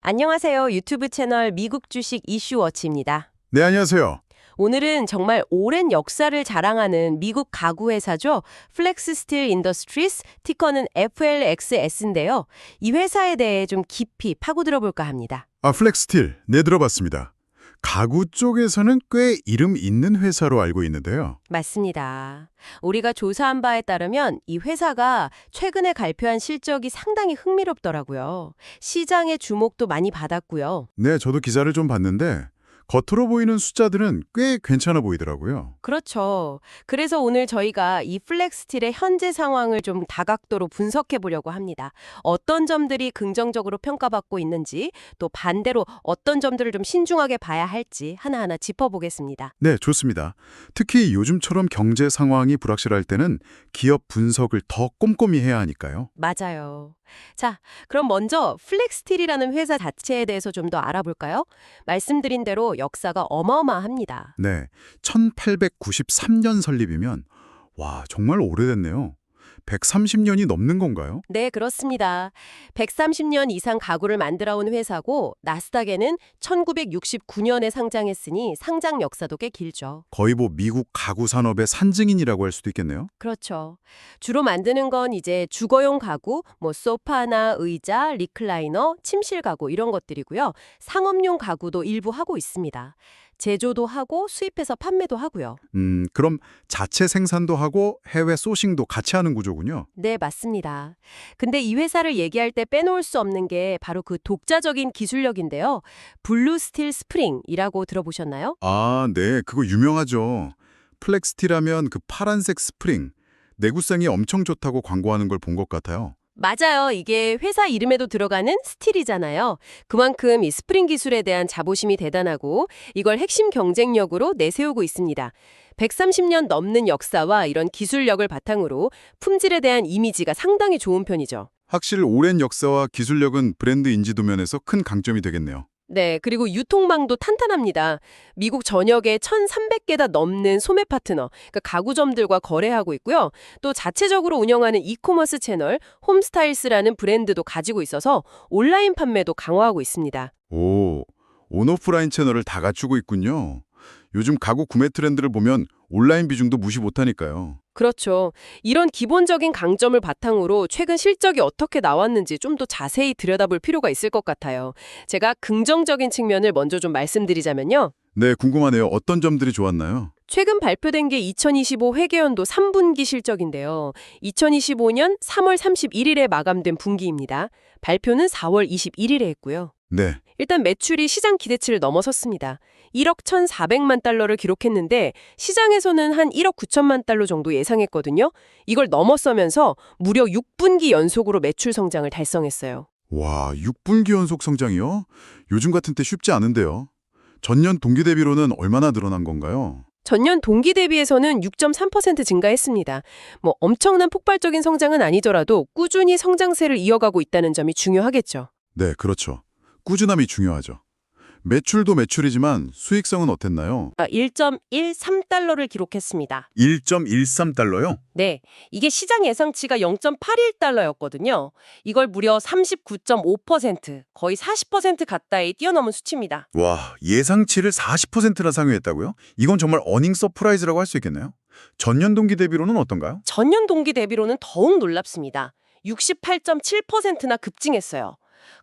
안녕하세요. 유튜브 채널 미국 주식 이슈워치입니다. 네, 안녕하세요. 오늘은 정말 오랜 역사를 자랑하는 미국 가구 회사죠. 플렉스 스틸 인더스트리스, 티커는 FLXS인데요. 이 회사에 대해 좀 깊이 파고들어 볼까 합니다. 아, 플렉스틸, 네 들어봤습니다. 가구 쪽에서는 꽤 이름 있는 회사로 알고 있는데요. 맞습니다. 우리가 조사한 바에 따르면 이 회사가 최근에 발표한 실적이 상당히 흥미롭더라고요. 시장의 주목도 많이 받았고요. 네, 저도 기사를 좀 봤는데 겉으로 보이는 숫자들은 꽤 괜찮아 보이더라고요. 그렇죠. 그래서 오늘 저희가 이 플렉스틸의 현재 상황을 좀 다각도로 분석해 보려고 합니다. 어떤 점들이 긍정적으로 평가받고 있는지, 또 반대로 어떤 점들을 좀 신중하게 봐야 할지 하나하나 짚어보겠습니다. 네, 좋습니다. 특히 요즘처럼 경제 상황이 불확실할 때는 기업 분석을 더 꼼꼼히 해야 하니까요. 맞아요. 자, 그럼 먼저 플렉스틸이라는 회사 자체에 대해서 좀 더 알아볼까요? 말씀드린 대로 역사가 어마어마합니다. 네, 1893년 설립이면 와, 정말 오래됐네요. 130년이 넘는 건가요? 네, 그렇습니다. 130년 이상 가구를 만들어 온 회사고 나스닥에는 1969년에 상장했으니 상장 역사도 꽤 길죠. 거의 뭐 미국 가구 산업의 산증인이라고 할 수도 있겠네요. 그렇죠. 주로 만드는 건 이제 주거용 가구, 뭐 소파나 의자, 리클라이너, 침실 가구 이런 것들이고요. 상업용 가구도 일부 하고 있습니다. 제조도 하고 수입해서 판매도 하고요. 음, 그럼 자체 생산도 하고 해외 소싱도 같이 하는 구조군요. 네, 맞습니다. 근데 이 회사를 얘기할 때 빼놓을 수 없는 게 바로 그 독자적인 기술력인데요. 블루 스틸 스프링이라고 들어보셨나요? 아, 네, 그거 유명하죠. 플렉스티라면 그 파란색 스프링, 내구성이 엄청 좋다고 광고하는 걸 본 것 같아요. 맞아요. 이게 회사 이름에도 들어가는 스틸이잖아요. 그만큼 이 스프링 기술에 대한 자부심이 대단하고 이걸 핵심 경쟁력으로 내세우고 있습니다. 130년 넘는 역사와 이런 기술력을 바탕으로 품질에 대한 이미지가 상당히 좋은 편이죠. 확실히 오랜 역사와 기술력은 브랜드 인지도 면에서 큰 강점이 되겠네요. 네, 그리고 유통망도 탄탄합니다. 미국 전역에 1,300개가 넘는 소매 파트너, 그러니까 가구점들과 거래하고 있고요. 또 자체적으로 운영하는 이코머스 채널 홈스타일스라는 브랜드도 가지고 있어서 온라인 판매도 강화하고 있습니다. 오, 온오프라인 채널을 다 갖추고 있군요. 요즘 가구 구매 트렌드를 보면 온라인 비중도 무시 못하니까요. 그렇죠. 이런 기본적인 강점을 바탕으로 최근 실적이 어떻게 나왔는지 좀 더 자세히 들여다볼 필요가 있을 것 같아요. 제가 긍정적인 측면을 먼저 좀 말씀드리자면요. 네, 궁금하네요. 어떤 점들이 좋았나요? 최근 발표된 게 2025 회계연도 3분기 실적인데요. 2025년 3월 31일에 마감된 분기입니다. 발표는 4월 21일에 했고요. 네, 일단 매출이 시장 기대치를 넘어섰습니다. 1억 1,400만 달러를 기록했는데 시장에서는 한 1억 9천만 달러 정도 예상했거든요. 이걸 넘어서면서 무려 6분기 연속으로 매출 성장을 달성했어요. 와, 6분기 연속 성장이요? 요즘 같은 때 쉽지 않은데요. 전년 동기 대비로는 얼마나 늘어난 건가요? 전년 동기 대비해서는 6.3% 증가했습니다. 뭐 엄청난 폭발적인 성장은 아니더라도 꾸준히 성장세를 이어가고 있다는 점이 중요하겠죠. 네, 그렇죠. 꾸준함이 중요하죠. 매출도 매출이지만 수익성은 어땠나요? 1.13달러를 기록했습니다. 1.13달러요? 네, 이게 시장 예상치가 0.81달러였거든요. 이걸 무려 39.5%, 거의 40% 가까이 뛰어넘은 수치입니다. 와, 예상치를 40%나 상회했다고요? 이건 정말 어닝 서프라이즈라고 할 수 있겠네요. 전년 동기 대비로는 어떤가요? 전년 동기 대비로는 더욱 놀랍습니다. 68.7%나 급증했어요.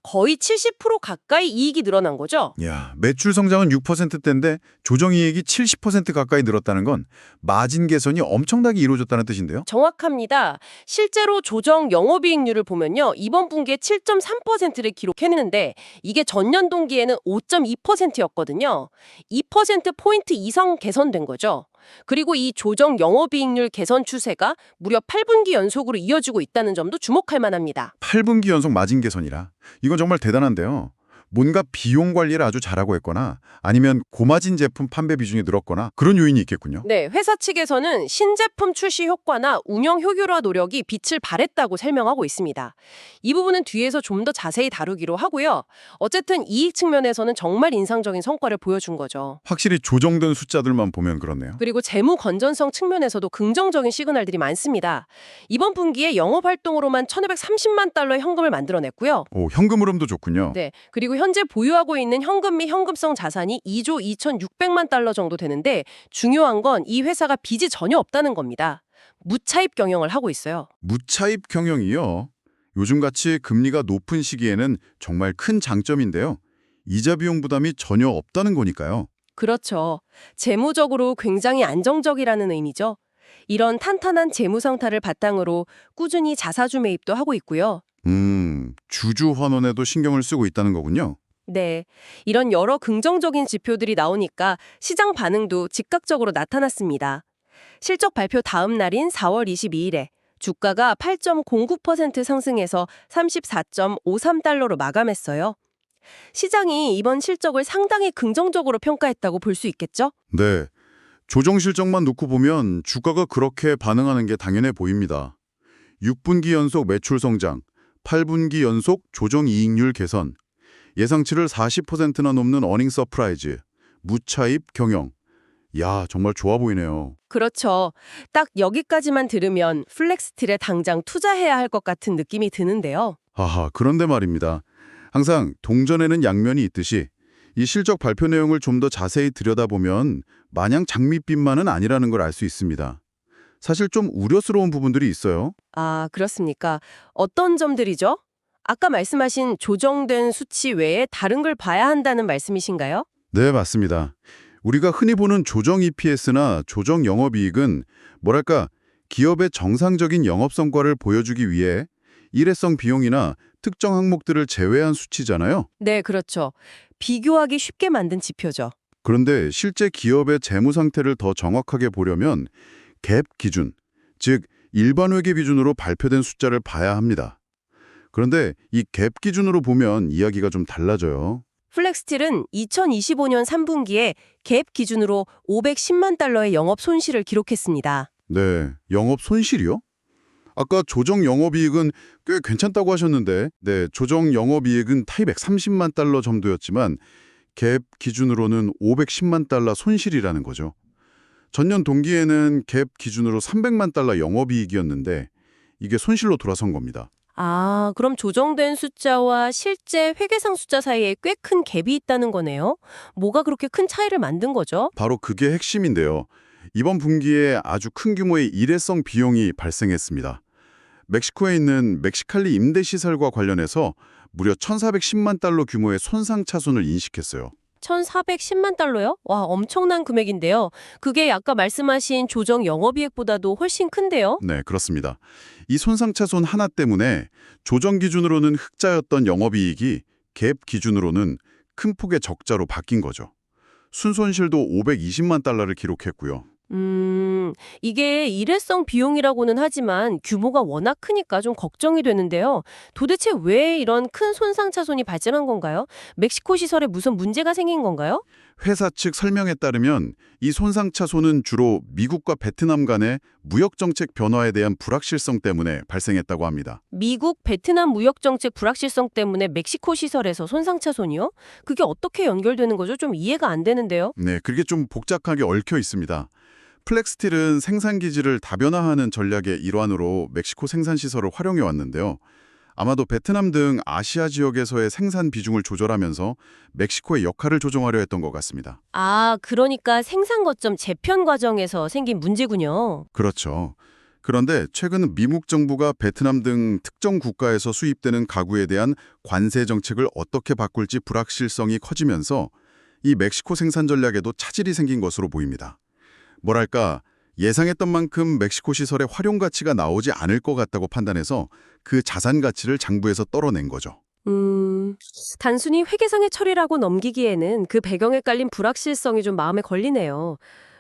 거의 70% 가까이 이익이 늘어난 거죠. 야, 매출 성장은 6%대인데 조정 이익이 70% 가까이 늘었다는 건 마진 개선이 엄청나게 이루어졌다는 뜻인데요. 정확합니다. 실제로 조정 영업이익률을 보면요. 이번 분기에 7.3%를 기록했는데 이게 전년 동기에는 5.2%였거든요. 2%포인트 이상 개선된 거죠. 그리고 이 조정 영업이익률 개선 추세가 무려 8분기 연속으로 이어지고 있다는 점도 주목할 만합니다. 8분기 연속 마진 개선이라. 이건 정말 대단한데요. 뭔가 비용 관리를 아주 잘하고 했거나 아니면 고마진 제품 판매 비중이 늘었거나 그런 요인이 있겠군요. 네, 회사 측에서는 신제품 출시 효과나 운영 효율화 노력이 빛을 발했다고 설명하고 있습니다. 이 부분은 뒤에서 좀 더 자세히 다루기로 하고요. 어쨌든 이익 측면에서는 정말 인상적인 성과를 보여준 거죠. 확실히 조정된 숫자들만 보면 그렇네요. 그리고 재무 건전성 측면에서도 긍정적인 시그널들이 많습니다. 이번 분기에 영업 활동으로만 1,230만 달러의 현금을 만들어냈고요. 오, 현금 흐름도 좋군요. 네, 그리고 그리고 현재 보유하고 있는 현금 및 현금성 자산이 2조 2,600만 달러 정도 되는데 중요한 건 이 회사가 빚이 전혀 없다는 겁니다. 무차입 경영을 하고 있어요. 무차입 경영이요. 요즘같이 금리가 높은 시기에는 정말 큰 장점인데요. 이자 비용 부담이 전혀 없다는 거니까요. 그렇죠. 재무적으로 굉장히 안정적이라는 의미죠. 이런 탄탄한 재무 상태를 바탕으로 꾸준히 자사주 매입도 하고 있고요. 음, 주주 환원에도 신경을 쓰고 있다는 거군요. 네. 이런 여러 긍정적인 지표들이 나오니까 시장 반응도 즉각적으로 나타났습니다. 실적 발표 다음 날인 4월 22일에 주가가 8.09% 상승해서 34.53달러로 마감했어요. 시장이 이번 실적을 상당히 긍정적으로 평가했다고 볼 수 있겠죠? 네. 조정 실적만 놓고 보면 주가가 그렇게 반응하는 게 당연해 보입니다. 6분기 연속 매출 성장, 8분기 연속 조정 이익률 개선, 예상치를 40%나 넘는 어닝 서프라이즈, 무차입 경영. 야, 정말 좋아 보이네요. 그렇죠. 딱 여기까지만 들으면 플렉스틸에 당장 투자해야 할 것 같은 느낌이 드는데요. 하하, 그런데 말입니다. 항상 동전에는 양면이 있듯이 이 실적 발표 내용을 좀 더 자세히 들여다보면 마냥 장밋빛만은 아니라는 걸 알 수 있습니다. 사실 좀 우려스러운 부분들이 있어요. 아, 그렇습니까? 어떤 점들이죠? 아까 말씀하신 조정된 수치 외에 다른 걸 봐야 한다는 말씀이신가요? 네, 맞습니다. 우리가 흔히 보는 조정 EPS나 조정 영업이익은 뭐랄까 기업의 정상적인 영업 성과를 보여주기 위해 일회성 비용이나 특정 항목들을 제외한 수치잖아요. 네, 그렇죠. 비교하기 쉽게 만든 지표죠. 그런데 실제 기업의 재무 상태를 더 정확하게 보려면 갭 기준, 즉 일반 회계 기준으로 발표된 숫자를 봐야 합니다. 그런데 이 갭 기준으로 보면 이야기가 좀 달라져요. 플렉스틸은 2025년 3분기에 갭 기준으로 510만 달러의 영업 손실을 기록했습니다. 네, 영업 손실이요? 아까 조정 영업이익은 꽤 괜찮다고 하셨는데 네, 조정 영업이익은 타입 130만 달러 정도였지만 갭 기준으로는 510만 달러 손실이라는 거죠. 전년 동기에는 갭 기준으로 300만 달러 영업이익이었는데 이게 손실로 돌아선 겁니다. 아, 그럼 조정된 숫자와 실제 회계상 숫자 사이에 꽤 큰 갭이 있다는 거네요. 뭐가 그렇게 큰 차이를 만든 거죠? 바로 그게 핵심인데요. 이번 분기에 아주 큰 규모의 일회성 비용이 발생했습니다. 멕시코에 있는 멕시칼리 임대시설과 관련해서 무려 1,410만 달러 규모의 손상 차손을 인식했어요. 1,410만 달러요? 와, 엄청난 금액인데요. 그게 아까 말씀하신 조정 영업이익보다도 훨씬 큰데요? 네, 그렇습니다. 이 손상차손 하나 때문에 조정 기준으로는 흑자였던 영업이익이 갭 기준으로는 큰 폭의 적자로 바뀐 거죠. 순손실도 520만 달러를 기록했고요. 음, 이게 일회성 비용이라고는 하지만 규모가 워낙 크니까 좀 걱정이 되는데요. 도대체 왜 이런 큰 손상 차손이 발생한 건가요? 멕시코 시설에 무슨 문제가 생긴 건가요? 회사 측 설명에 따르면 이 손상 차손은 주로 미국과 베트남 간의 무역 정책 변화에 대한 불확실성 때문에 발생했다고 합니다. 미국, 베트남 무역 정책 불확실성 때문에 멕시코 시설에서 손상 차손이요? 그게 어떻게 연결되는 거죠? 좀 이해가 안 되는데요. 네, 그게 좀 복잡하게 얽혀 있습니다. 플렉스틸은 생산 기지를 다변화하는 전략의 일환으로 멕시코 생산 시설을 활용해 왔는데요. 아마도 베트남 등 아시아 지역에서의 생산 비중을 조절하면서 멕시코의 역할을 조정하려 했던 것 같습니다. 아, 그러니까 생산 거점 재편 과정에서 생긴 문제군요. 그렇죠. 그런데 최근 미국 정부가 베트남 등 특정 국가에서 수입되는 가구에 대한 관세 정책을 어떻게 바꿀지 불확실성이 커지면서 이 멕시코 생산 전략에도 차질이 생긴 것으로 보입니다. 뭐랄까 예상했던 만큼 멕시코 시설의 활용 가치가 나오지 않을 것 같다고 판단해서 그 자산 가치를 장부에서 떨어낸 거죠. 음, 단순히 회계상의 처리라고 넘기기에는 그 배경에 깔린 불확실성이 좀 마음에 걸리네요.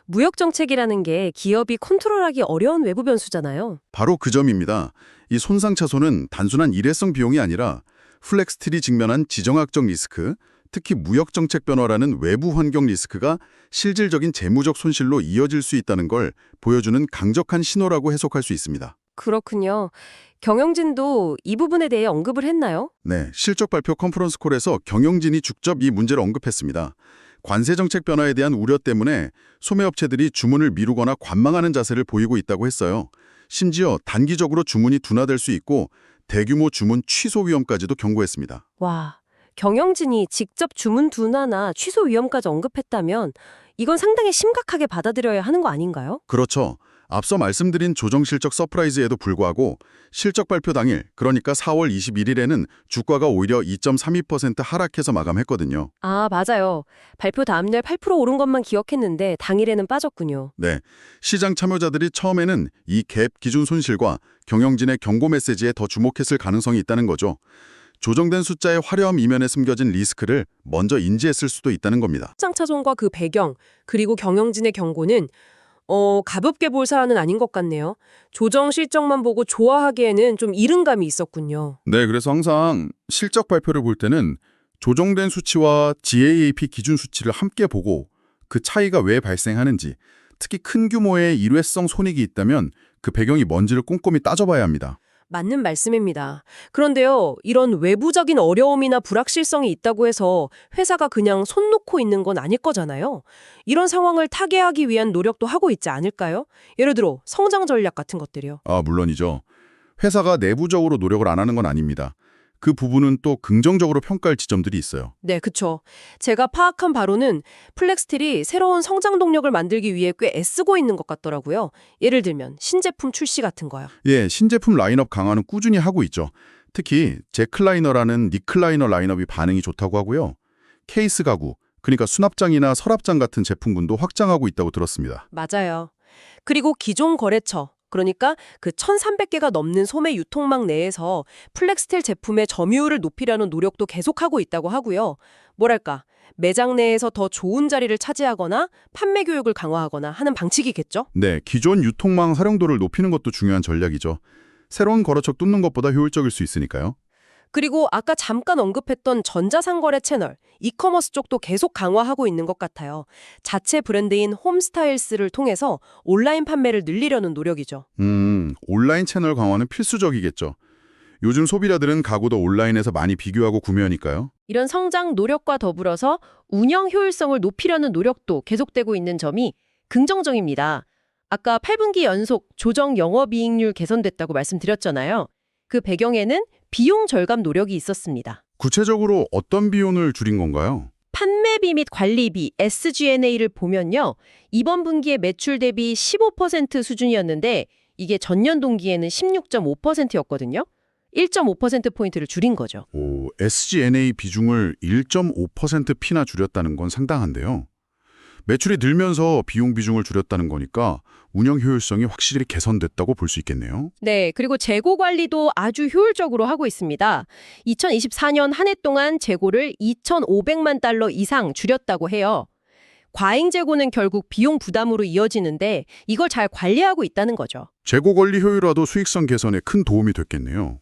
무역 정책이라는 게 기업이 컨트롤하기 어려운 외부 변수잖아요. 바로 그 점입니다. 이 손상차손은 단순한 일회성 비용이 아니라 플렉스틸이 직면한 지정학적 리스크, 특히 무역 정책 변화라는 외부 환경 리스크가 실질적인 재무적 손실로 이어질 수 있다는 걸 보여주는 강력한 신호라고 해석할 수 있습니다. 그렇군요. 경영진도 이 부분에 대해 언급을 했나요? 네, 실적 발표 컨퍼런스 콜에서 경영진이 직접 이 문제를 언급했습니다. 관세 정책 변화에 대한 우려 때문에 소매업체들이 주문을 미루거나 관망하는 자세를 보이고 있다고 했어요. 심지어 단기적으로 주문이 둔화될 수 있고 대규모 주문 취소 위험까지도 경고했습니다. 와, 경영진이 직접 주문 둔화나 취소 위험까지 언급했다면 이건 상당히 심각하게 받아들여야 하는 거 아닌가요? 그렇죠. 앞서 말씀드린 조정 실적 서프라이즈에도 불구하고 실적 발표 당일, 그러니까 4월 21일에는 주가가 오히려 2.32% 하락해서 마감했거든요. 아, 맞아요. 발표 다음날 8% 오른 것만 기억했는데 당일에는 빠졌군요. 네. 시장 참여자들이 처음에는 이 갭 기준 손실과 경영진의 경고 메시지에 더 주목했을 가능성이 있다는 거죠. 조정된 숫자의 화려함 이면에 숨겨진 리스크를 먼저 인지했을 수도 있다는 겁니다. 시장 차손과 그 배경, 그리고 경영진의 경고는 어, 가볍게 볼 사안은 아닌 것 같네요. 조정 실적만 보고 좋아하기에는 좀 이른 감이 있었군요. 네, 그래서 항상 실적 발표를 볼 때는 조정된 수치와 GAAP 기준 수치를 함께 보고 그 차이가 왜 발생하는지, 특히 큰 규모의 일회성 손익이 있다면 그 배경이 뭔지를 꼼꼼히 따져봐야 합니다. 맞는 말씀입니다. 그런데요, 이런 외부적인 어려움이나 불확실성이 있다고 해서 회사가 그냥 손 놓고 있는 건 아닐 거잖아요. 이런 상황을 타개하기 위한 노력도 하고 있지 않을까요? 예를 들어 성장 전략 같은 것들이요. 아, 물론이죠. 회사가 내부적으로 노력을 안 하는 건 아닙니다. 그 부분은 또 긍정적으로 평가할 지점들이 있어요. 네, 그쵸. 제가 파악한 바로는 플렉스틸이 새로운 성장 동력을 만들기 위해 꽤 애쓰고 있는 것 같더라고요. 예를 들면 신제품 출시 같은 거요. 예, 신제품 라인업 강화는 꾸준히 하고 있죠. 특히 제클라이너라는 니클라이너 라인업이 반응이 좋다고 하고요. 케이스 가구, 그러니까 수납장이나 서랍장 같은 제품군도 확장하고 있다고 들었습니다. 맞아요. 그리고 기존 거래처, 그러니까 그 1,300개가 넘는 소매 유통망 내에서 플렉스텔 제품의 점유율을 높이려는 노력도 계속하고 있다고 하고요. 뭐랄까, 매장 내에서 더 좋은 자리를 차지하거나 판매 교육을 강화하거나 하는 방식이겠죠? 네, 기존 유통망 활용도를 높이는 것도 중요한 전략이죠. 새로운 거래처 뚫는 것보다 효율적일 수 있으니까요. 그리고 아까 잠깐 언급했던 전자상거래 채널, 이커머스 쪽도 계속 강화하고 있는 것 같아요. 자체 브랜드인 홈스타일스를 통해서 온라인 판매를 늘리려는 노력이죠. 음, 온라인 채널 강화는 필수적이겠죠. 요즘 소비자들은 가구도 온라인에서 많이 비교하고 구매하니까요. 이런 성장 노력과 더불어서 운영 효율성을 높이려는 노력도 계속되고 있는 점이 긍정적입니다. 아까 8분기 연속 조정 영업이익률 개선됐다고 말씀드렸잖아요. 그 배경에는 비용 절감 노력이 있었습니다. 구체적으로 어떤 비용을 줄인 건가요? 판매비 및 관리비, SG&A를 보면요. 이번 분기에 매출 대비 15% 수준이었는데 이게 전년 동기에는 16.5%였거든요. 1.5%포인트를 줄인 거죠. 오, SG&A 비중을 1.5%피나 줄였다는 건 상당한데요. 매출이 늘면서 비용 비중을 줄였다는 거니까 운영 효율성이 확실히 개선됐다고 볼 수 있겠네요. 네, 그리고 재고 관리도 아주 효율적으로 하고 있습니다. 2024년 한 해 동안 재고를 2,500만 달러 이상 줄였다고 해요. 과잉 재고는 결국 비용 부담으로 이어지는데 이걸 잘 관리하고 있다는 거죠. 재고 관리 효율화도 수익성 개선에 큰 도움이 됐겠네요.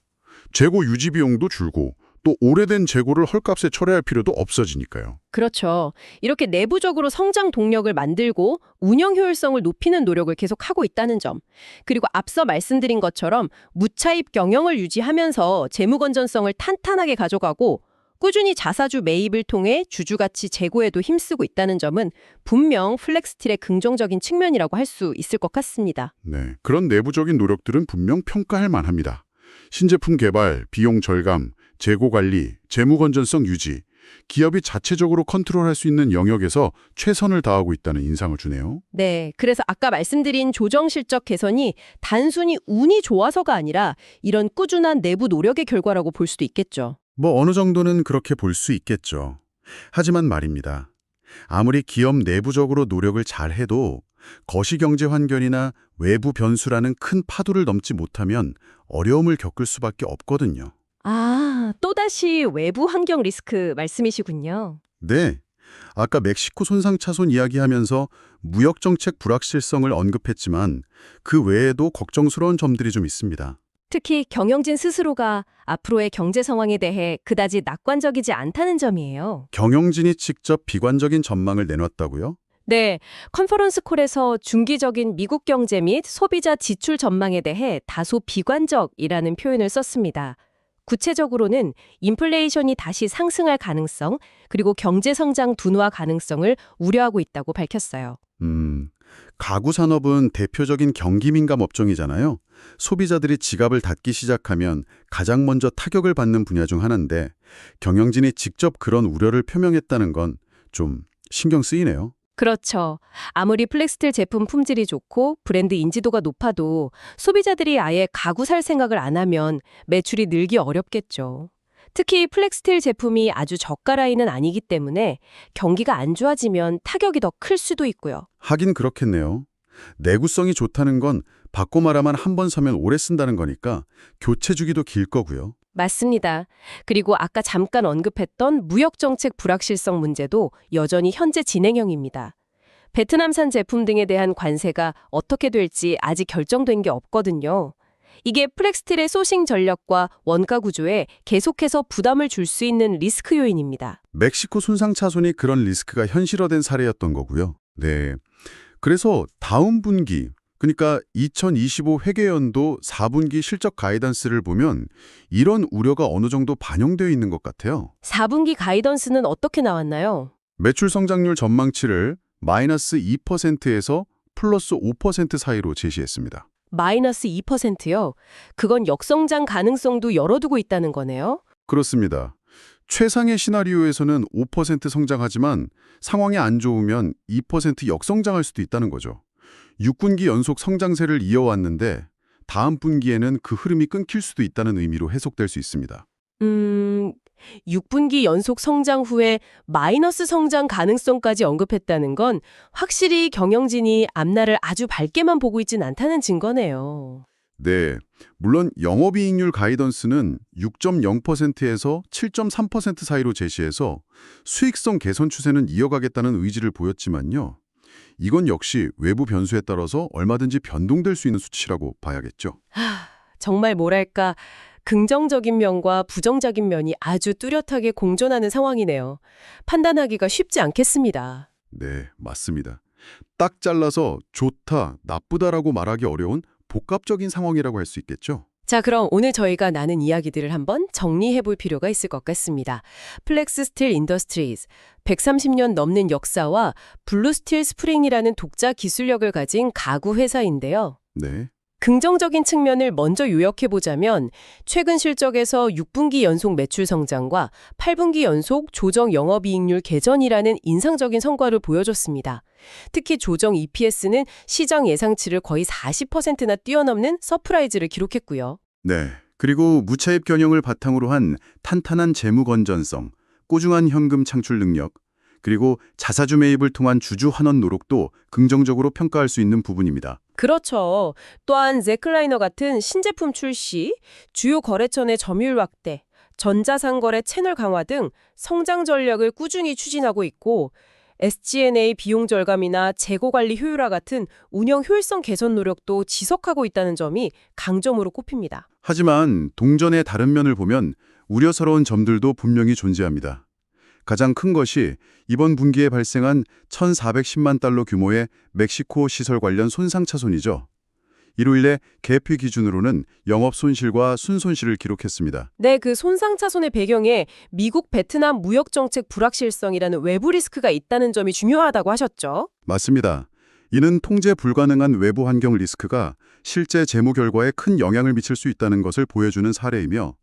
재고 유지 비용도 줄고 또 오래된 재고를 헐값에 처리할 필요도 없어지니까요. 그렇죠. 이렇게 내부적으로 성장 동력을 만들고 운영 효율성을 높이는 노력을 계속하고 있다는 점. 그리고 앞서 말씀드린 것처럼 무차입 경영을 유지하면서 재무 건전성을 탄탄하게 가져가고 꾸준히 자사주 매입을 통해 주주가치 제고에도 힘쓰고 있다는 점은 분명 플렉스틸의 긍정적인 측면이라고 할 수 있을 것 같습니다. 네, 그런 내부적인 노력들은 분명 평가할 만합니다. 신제품 개발, 비용 절감, 재고 관리, 재무 건전성 유지, 기업이 자체적으로 컨트롤할 수 있는 영역에서 최선을 다하고 있다는 인상을 주네요. 네, 그래서 아까 말씀드린 조정 실적 개선이 단순히 운이 좋아서가 아니라 이런 꾸준한 내부 노력의 결과라고 볼 수도 있겠죠. 뭐 어느 정도는 그렇게 볼 수 있겠죠. 하지만 말입니다. 아무리 기업 내부적으로 노력을 잘해도 거시경제 환경이나 외부 변수라는 큰 파도를 넘지 못하면 어려움을 겪을 수밖에 없거든요. 아, 또다시 외부 환경 리스크 말씀이시군요. 네. 아까 멕시코 손상 차손 이야기하면서 무역 정책 불확실성을 언급했지만 그 외에도 걱정스러운 점들이 좀 있습니다. 특히 경영진 스스로가 앞으로의 경제 상황에 대해 그다지 낙관적이지 않다는 점이에요. 경영진이 직접 비관적인 전망을 내놨다고요? 네, 컨퍼런스 콜에서 중기적인 미국 경제 및 소비자 지출 전망에 대해 다소 비관적이라는 표현을 썼습니다. 구체적으로는 인플레이션이 다시 상승할 가능성, 그리고 경제 성장 둔화 가능성을 우려하고 있다고 밝혔어요. 음, 가구 산업은 대표적인 경기 민감 업종이잖아요. 소비자들이 지갑을 닫기 시작하면 가장 먼저 타격을 받는 분야 중 하나인데 경영진이 직접 그런 우려를 표명했다는 건 좀 신경 쓰이네요. 그렇죠. 아무리 플렉스틸 제품 품질이 좋고 브랜드 인지도가 높아도 소비자들이 아예 가구 살 생각을 안 하면 매출이 늘기 어렵겠죠. 특히 플렉스틸 제품이 아주 저가 라인은 아니기 때문에 경기가 안 좋아지면 타격이 더 클 수도 있고요. 하긴 그렇겠네요. 내구성이 좋다는 건 바꿔 말하면 한 번 사면 오래 쓴다는 거니까 교체 주기도 길 거고요. 맞습니다. 그리고 아까 잠깐 언급했던 무역 정책 불확실성 문제도 여전히 현재 진행형입니다. 베트남산 제품 등에 대한 관세가 어떻게 될지 아직 결정된 게 없거든요. 이게 플렉스틸의 소싱 전략과 원가 구조에 계속해서 부담을 줄 수 있는 리스크 요인입니다. 멕시코 손상 차손이 그런 리스크가 현실화된 사례였던 거고요. 네. 그래서 다음 분기, 그러니까 2025 회계연도 4분기 실적 가이던스를 보면 이런 우려가 어느 정도 반영되어 있는 것 같아요. 4분기 가이던스는 어떻게 나왔나요? 매출 성장률 전망치를 마이너스 2%에서 플러스 5% 사이로 제시했습니다. 마이너스 2%요. 그건 역성장 가능성도 열어두고 있다는 거네요. 그렇습니다. 최상의 시나리오에서는 5% 성장하지만 상황이 안 좋으면 2% 역성장할 수도 있다는 거죠. 6분기 연속 성장세를 이어왔는데 다음 분기에는 그 흐름이 끊길 수도 있다는 의미로 해석될 수 있습니다. 음, 6분기 연속 성장 후에 마이너스 성장 가능성까지 언급했다는 건 확실히 경영진이 앞날을 아주 밝게만 보고 있진 않다는 증거네요. 네, 물론 영업이익률 가이던스는 6.0%에서 7.3% 사이로 제시해서 수익성 개선 추세는 이어가겠다는 의지를 보였지만요. 이건 역시 외부 변수에 따라서 얼마든지 변동될 수 있는 수치라고 봐야겠죠. 정말 뭐랄까 긍정적인 면과 부정적인 면이 아주 뚜렷하게 공존하는 상황이네요. 판단하기가 쉽지 않겠습니다. 네, 맞습니다. 딱 잘라서 좋다, 나쁘다라고 말하기 어려운 복합적인 상황이라고 할 수 있겠죠. 자, 그럼 오늘 저희가 나눈 이야기들을 한번 정리해 볼 필요가 있을 것 같습니다. 플렉스 스틸 인더스트리즈, 130년 넘는 역사와 블루 스틸 스프링이라는 독자 기술력을 가진 가구 회사인데요. 네, 긍정적인 측면을 먼저 요약해 보자면 최근 실적에서 6분기 연속 매출 성장과 8분기 연속 조정 영업이익률 개선이라는 인상적인 성과를 보여줬습니다. 특히 조정 EPS는 시장 예상치를 거의 40%나 뛰어넘는 서프라이즈를 기록했고요. 네. 그리고 무차입 경영을 바탕으로 한 탄탄한 재무 건전성, 꾸준한 현금 창출 능력, 그리고 자사주 매입을 통한 주주 환원 노력도 긍정적으로 평가할 수 있는 부분입니다. 그렇죠. 또한 제클라이너 같은 신제품 출시, 주요 거래처 내 점유율 확대, 전자상거래 채널 강화 등 성장 전략을 꾸준히 추진하고 있고 SG&A 비용 절감이나 재고 관리 효율화 같은 운영 효율성 개선 노력도 지속하고 있다는 점이 강점으로 꼽힙니다. 하지만 동전의 다른 면을 보면 우려스러운 점들도 분명히 존재합니다. 가장 큰 것이 이번 분기에 발생한 1,410만 달러 규모의 멕시코 시설 관련 손상 차손이죠. 이로 인해 계피 기준으로는 영업 손실과 순손실을 기록했습니다. 네, 그 손상 차손의 배경에 미국 베트남 무역 정책 불확실성이라는 외부 리스크가 있다는 점이 중요하다고 하셨죠. 맞습니다. 이는 통제 불가능한 외부 환경 리스크가 실제 재무 결과에 큰 영향을 미칠 수 있다는 것을 보여주는 사례이며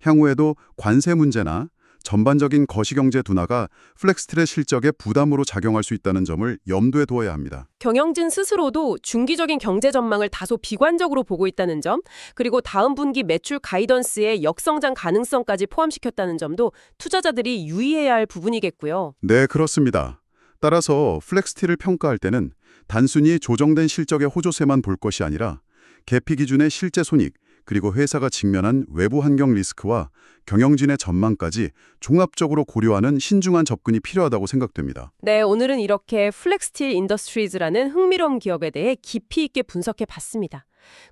향후에도 관세 문제나 전반적인 거시경제 둔화가 플렉스트의 실적에 부담으로 작용할 수 있다는 점을 염두에 두어야 합니다. 경영진 스스로도 중기적인 경제 전망을 다소 비관적으로 보고 있다는 점, 그리고 다음 분기 매출 가이던스에 역성장 가능성까지 포함시켰다는 점도 투자자들이 유의해야 할 부분이겠고요. 네, 그렇습니다. 따라서 플렉스티를 평가할 때는 단순히 조정된 실적의 호조세만 볼 것이 아니라 계피 기준의 실제 손익, 그리고 회사가 직면한 외부 환경 리스크와 경영진의 전망까지 종합적으로 고려하는 신중한 접근이 필요하다고 생각됩니다. 네, 오늘은 이렇게 플렉스틸 인더스트리즈라는 흥미로운 기업에 대해 깊이 있게 분석해 봤습니다.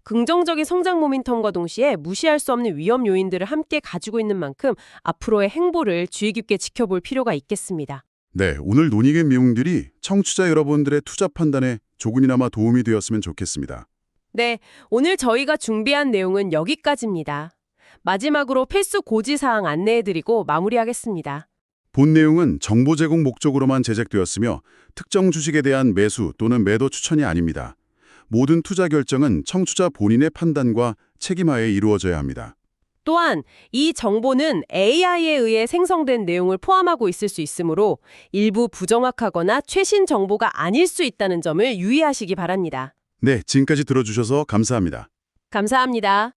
긍정적인 성장 모멘텀과 동시에 무시할 수 없는 위험 요인들을 함께 가지고 있는 만큼 앞으로의 행보를 주의 깊게 지켜볼 필요가 있겠습니다. 네, 오늘 논의된 내용들이 청취자 여러분들의 투자 판단에 조금이나마 도움이 되었으면 좋겠습니다. 네, 오늘 저희가 준비한 내용은 여기까지입니다. 마지막으로 필수 고지사항 안내해드리고 마무리하겠습니다. 본 내용은 정보 제공 목적으로만 제작되었으며 특정 주식에 대한 매수 또는 매도 추천이 아닙니다. 모든 투자 결정은 청취자 본인의 판단과 책임하에 이루어져야 합니다. 또한 이 정보는 AI에 의해 생성된 내용을 포함하고 있을 수 있으므로 일부 부정확하거나 최신 정보가 아닐 수 있다는 점을 유의하시기 바랍니다. 네, 지금까지 들어주셔서 감사합니다. 감사합니다.